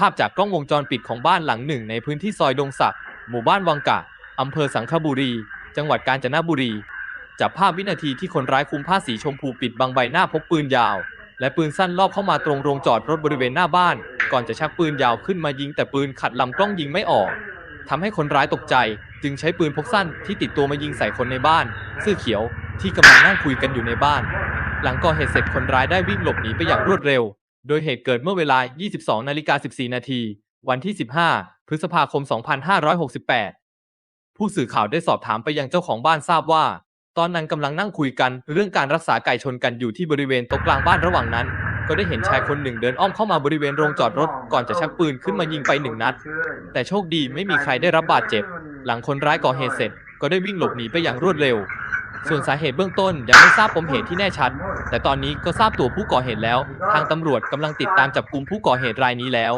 ภาพจากกล้องวงจรปิดของบ้านหลังหนึ่งในพื้นที่ซอยดงศักดิ์หมู่บ้านวังกะอำเภอสังขบุรี จังหวัดกาญจนบุรี จับภาพวินาทีที่คนร้ายคลุมผ้าสีชมพูปิดบังใบหน้าพกปืนยาว และปืนสั้นลอบเข้ามาตรงโรงจอดรถบริเวณหน้าบ้าน ก่อนจะชักปืนยาวขึ้นมายิงแต่ปืนขัดลำกล้องยิงไม่ออกทำให้คนร้ายตกใจ จึงใช้ปืนพกสั้นที่ติดตัวมายิงใส่คนในบ้านเสื้อเขียวที่กำลังนั่งคุยกันอยู่ในบ้าน หลังก่อเหตุเสร็จคนร้ายได้วิ่งหลบหนีไปอย่างรวดเร็ว โดยเหตุเกิดเมื่อเวลา 22นาฬิกา14 นาที วันที่ 15 พฤษภาคม 2568 ผู้สื่อข่าวได้สอบถามไปยังเจ้าของบ้านทราบว่า ตอนนั้นกำลังนั่งคุยกันเรื่องการรักษาไก่ชนกันอยู่ที่บริเวณต๊ะกลางบ้านระหว่างนั้น ก็ได้เห็นชายคนหนึ่งเดินอ้อมเข้ามาบริเวณโรงจอดรถก่อนจะชักปืนขึ้นมายิงไปหนึ่งนัด แต่โชคดีไม่มีใครได้รับบาดเจ็บ หลังคนร้ายก่อเหตุเสร็จ ก็ได้วิ่งหลบหนีไปอย่างรวดเร็ว ส่วนสาเหตุเบื้องต้นยังไม่ทราบปมเหตุที่แน่ชัด แต่ตอนนี้ก็ทราบตัวผู้ก่อเหตุแล้ว ทางตำรวจกำลังติดตามจับกลุ่มผู้ก่อเหตุรายนี้แล้ว